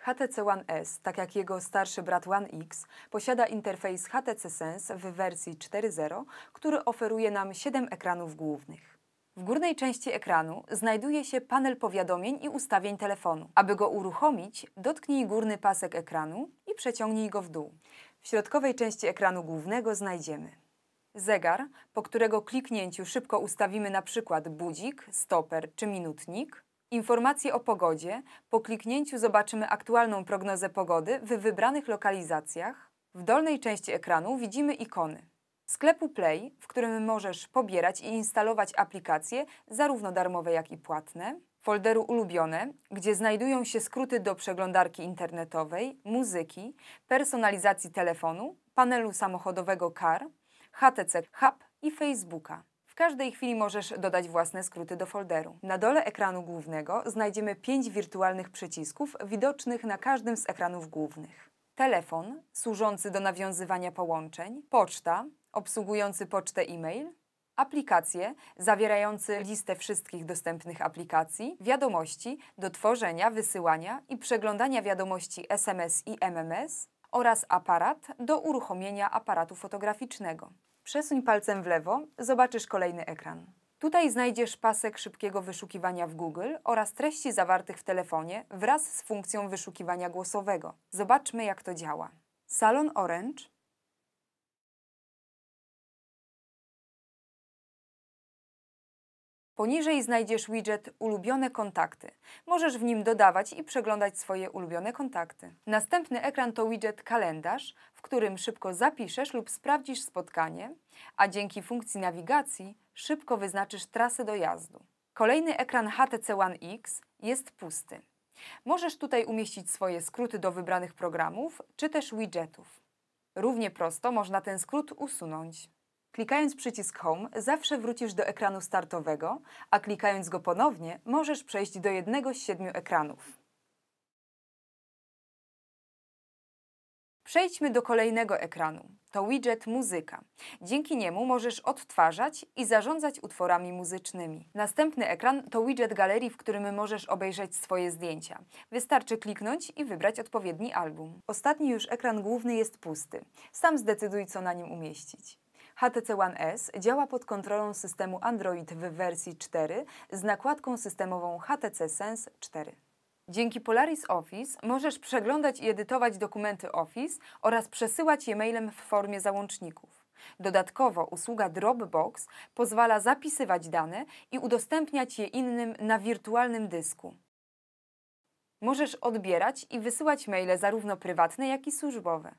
HTC One S, tak jak jego starszy brat One X, posiada interfejs HTC Sense w wersji 4.0, który oferuje nam 7 ekranów głównych. W górnej części ekranu znajduje się panel powiadomień i ustawień telefonu. Aby go uruchomić, dotknij górny pasek ekranu i przeciągnij go w dół. W środkowej części ekranu głównego znajdziemy zegar, po którego kliknięciu szybko ustawimy na przykład budzik, stoper czy minutnik, informacje o pogodzie, po kliknięciu zobaczymy aktualną prognozę pogody w wybranych lokalizacjach. W dolnej części ekranu widzimy ikony sklepu Play, w którym możesz pobierać i instalować aplikacje zarówno darmowe, jak i płatne, folderu Ulubione, gdzie znajdują się skróty do przeglądarki internetowej, muzyki, personalizacji telefonu, panelu samochodowego CAR, HTC Hub i Facebooka. Każdej chwili możesz dodać własne skróty do folderu. Na dole ekranu głównego znajdziemy pięć wirtualnych przycisków widocznych na każdym z ekranów głównych. Telefon, służący do nawiązywania połączeń, poczta, obsługujący pocztę e-mail, aplikacje zawierające listę wszystkich dostępnych aplikacji, wiadomości do tworzenia, wysyłania i przeglądania wiadomości SMS i MMS oraz aparat do uruchomienia aparatu fotograficznego. Przesuń palcem w lewo, zobaczysz kolejny ekran. Tutaj znajdziesz pasek szybkiego wyszukiwania w Google oraz treści zawartych w telefonie wraz z funkcją wyszukiwania głosowego. Zobaczmy jak to działa. Salon Orange Poniżej znajdziesz widget Ulubione kontakty. Możesz w nim dodawać i przeglądać swoje ulubione kontakty. Następny ekran to widget Kalendarz, w którym szybko zapiszesz lub sprawdzisz spotkanie, a dzięki funkcji nawigacji szybko wyznaczysz trasę dojazdu. Kolejny ekran HTC One X jest pusty. Możesz tutaj umieścić swoje skróty do wybranych programów, czy też widgetów. Równie prosto można ten skrót usunąć. Klikając przycisk Home zawsze wrócisz do ekranu startowego, a klikając go ponownie możesz przejść do jednego z siedmiu ekranów. Przejdźmy do kolejnego ekranu. To widget Muzyka. Dzięki niemu możesz odtwarzać i zarządzać utworami muzycznymi. Następny ekran to widget galerii, w którym możesz obejrzeć swoje zdjęcia. Wystarczy kliknąć i wybrać odpowiedni album. Ostatni już ekran główny jest pusty. Sam zdecyduj, co na nim umieścić. HTC One S działa pod kontrolą systemu Android w wersji 4 z nakładką systemową HTC Sense 4. Dzięki Polaris Office możesz przeglądać i edytować dokumenty Office oraz przesyłać je mailem w formie załączników. Dodatkowo usługa Dropbox pozwala zapisywać dane i udostępniać je innym na wirtualnym dysku. Możesz odbierać i wysyłać maile zarówno prywatne, jak i służbowe.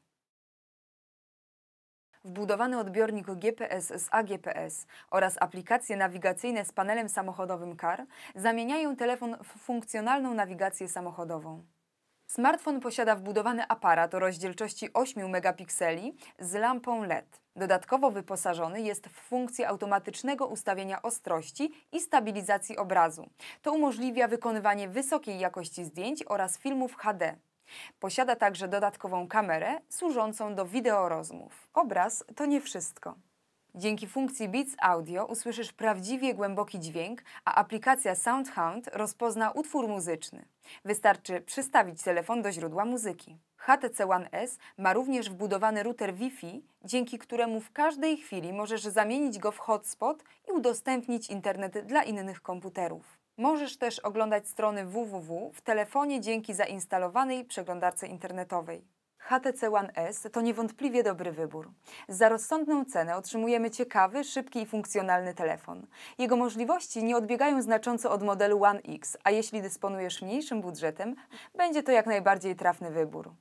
Wbudowany odbiornik GPS z AGPS oraz aplikacje nawigacyjne z panelem samochodowym CAR zamieniają telefon w funkcjonalną nawigację samochodową. Smartfon posiada wbudowany aparat o rozdzielczości 8 megapikseli z lampą LED. Dodatkowo wyposażony jest w funkcję automatycznego ustawienia ostrości i stabilizacji obrazu. To umożliwia wykonywanie wysokiej jakości zdjęć oraz filmów HD. Posiada także dodatkową kamerę służącą do wideorozmów. Obraz to nie wszystko. Dzięki funkcji Beats Audio usłyszysz prawdziwie głęboki dźwięk, a aplikacja SoundHound rozpozna utwór muzyczny. Wystarczy przystawić telefon do źródła muzyki. HTC One S ma również wbudowany router Wi-Fi, dzięki któremu w każdej chwili możesz zamienić go w hotspot i udostępnić internet dla innych komputerów. Możesz też oglądać strony www w telefonie dzięki zainstalowanej przeglądarce internetowej. HTC One S to niewątpliwie dobry wybór. Za rozsądną cenę otrzymujemy ciekawy, szybki i funkcjonalny telefon. Jego możliwości nie odbiegają znacząco od modelu One X, a jeśli dysponujesz mniejszym budżetem, będzie to jak najbardziej trafny wybór.